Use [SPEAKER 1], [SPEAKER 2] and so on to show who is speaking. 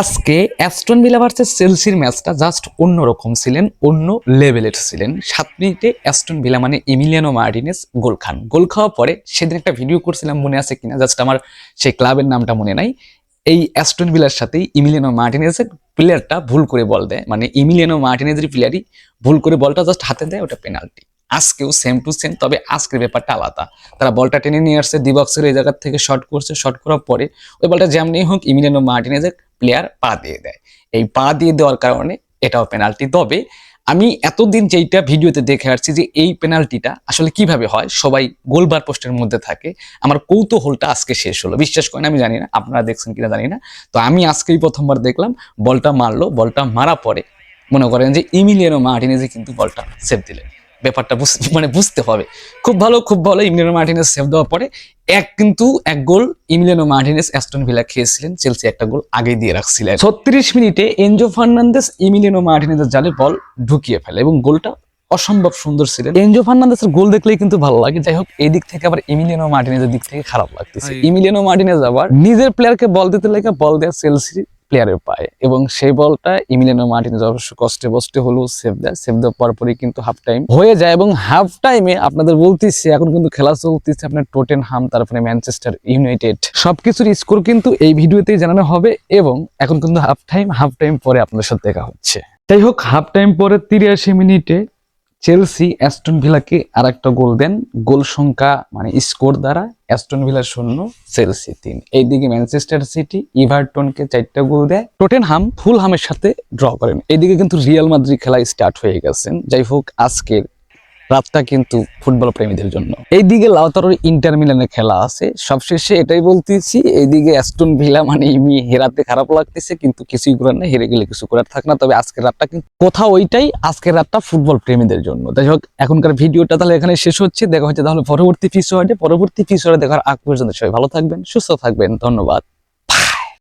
[SPEAKER 1] আজকে Aston villa versus চেলসির ম্যাচটা জাস্ট অন্যরকম ছিলেন, অন্য লেভেলের ছিলেন। সাত মিনিটে অ্যাস্টন ভিলা মানে ইমিলিয়ানো মার্টিনেস গোল খান। গোল খাওয়ার পরে সেদিন একটা ভিডিও করছিলাম, মনে আছে কিনা? জাস্ট আমার সেই ক্লাবের নামটা মনে নাই। এই অ্যাস্টন ভিলার সাথেই ইমিলিয়ানো মার্টিনেসের প্লেয়ারটা ভুল করে বল দেয়। মানে ইমিলিয়ানো মার্টিনেজের প্লেয়ারই ভুল করে বলটা জাস্ট হাতে দেয়, ওটা পেনাল্টি আজকেও সেম টু সেম তবে আজকের ব্যাপারটা আলাদা। তারা বলটা টেনে নিয়ে আসছে দিবক্সের এই জায়গার থেকে শর্ট করছে শর্ট করার পরে ওই বলটা যেমনি হোক ইমিলিয়ানো মার্টিনেজের প্লেয়ার পা দিয়ে দেয়। এই পা দিয়ে দেওয়ার কারণে এটাও পেনাল্টি তবে আমি এতদিন যেইটা ভিডিওতে দেখে আসছি যে এই পেনাল্টিটা আসলে কীভাবে হয়, সবাই গোলবার পোস্টের মধ্যে থাকে। আমার কৌতূহলটা আজকে শেষ হলো। বিশ্বাস করেন, আমি জানি না, আপনারা দেখছেন কিনা জানি না। তো আমি আজকেই প্রথমবার দেখলাম, বলটা মারলো, বলটা মারা পরে মনে করেন যে ইমিলিয়ানো মার্টিনেজে কিন্তু বলটা সেভ দিলেন। ব্যাপারটা মানে বুঝতে হবে। খুব ভালো খুব ভালো ইমিলিয়ানো মার্টিনেজ সেভ দেওয়ার পরে এক কিন্তু এক goal Emiliano Martinez Aston Villa খেয়েছিলেন। চেলসি একটা গোল আগে দিয়ে রাখছিলেন। ছত্রিশ মিনিটে এনজো ফার্নান্দেস ইমিলিয়ানো মার্টিনেজের জালে বল ঢুকিয়ে ফেলে এবং গোলটা অসম্ভব সুন্দর ছিলেন এনজো ফার্নান্দেসের গোল দেখলেই কিন্তু ভালো লাগে। যাই হোক এই দিক থেকে আবার ইমিলিয়ানো মার্টিনেজের দিক থেকে খারাপ লাগতেছে। ইমিলিয়ানো মার্টিনেজ আবার নিজের প্লেয়ারকে বল দিতে লেগে বল দেয় চেলসি। প্লেয়ারের পায়ে। এবং সেই বলটা ইমিলিয়ানো মার্টিনেজ অবশ্য কষ্টে বসতে হলেও সেভ দেয়। সেভ দেওয়ার পরপরই কিন্তু হাফ টাইম হয়ে যায় এবং হাফ টাইমে আপনাদের বলতেছি, এখন কিন্তু খেলা চলতেছে আপনার টোটেন হাম তারপরে ম্যানচেস্টার ইউনাইটেড সবকিছুর স্কোর কিন্তু এই ভিডিওতেই জানানো হবে এবং এখন কিন্তু হাফ টাইম হাফ টাইম পরে আপনাদের সাথে দেখা হচ্ছে। যাই হোক হাফ টাইম পরে তিরাশি মিনিটে চেলসি অ্যাস্টন ভিলাকে আর একটা গোল দেন। গোল সংখ্যা মানে স্কোর দ্বারা অ্যাস্টন ভিলা শূন্য চেলসি তিন। এইদিকে ম্যানচেস্টার সিটি ইভারটনকে চারটা গোল দেয়। টোটেল হাম ফুল হামের সাথে ড্র করেন। এইদিকে কিন্তু রিয়াল মাদ্রিদ খেলা স্টার্ট হয়ে গেছেন যাই হোক, আজকের রাতটা কিন্তু ফুটবল প্রেমীদের জন্য। এইদিকে লাউতারোর ইন্টার মিলানের খেলা আছে। সবশেষে এটাই বলতেছি, এইদিকে অ্যাস্টন ভিলা মানে ইমি হেরাতে খারাপ লাগতেছে, কিন্তু কিছুই করার না হেরে গেলে কিছু করার থাক না, তবে আজকের রাতটা কিন্তু কোথাও ওইটাই, আজকের রাতটা ফুটবল প্রেমীদের জন্য। যাই হোক, এখনকার ভিডিওটা তাহলে এখানে শেষ হচ্ছে। দেখা হচ্ছে তাহলে পরবর্তী ফিসোয়ার্ডে পরবর্তী ফিসোয়ার্ডে দেখার আগ পর্যন্ত সবাই ভালো থাকবেন, সুস্থ থাকবেন। ধন্যবাদ।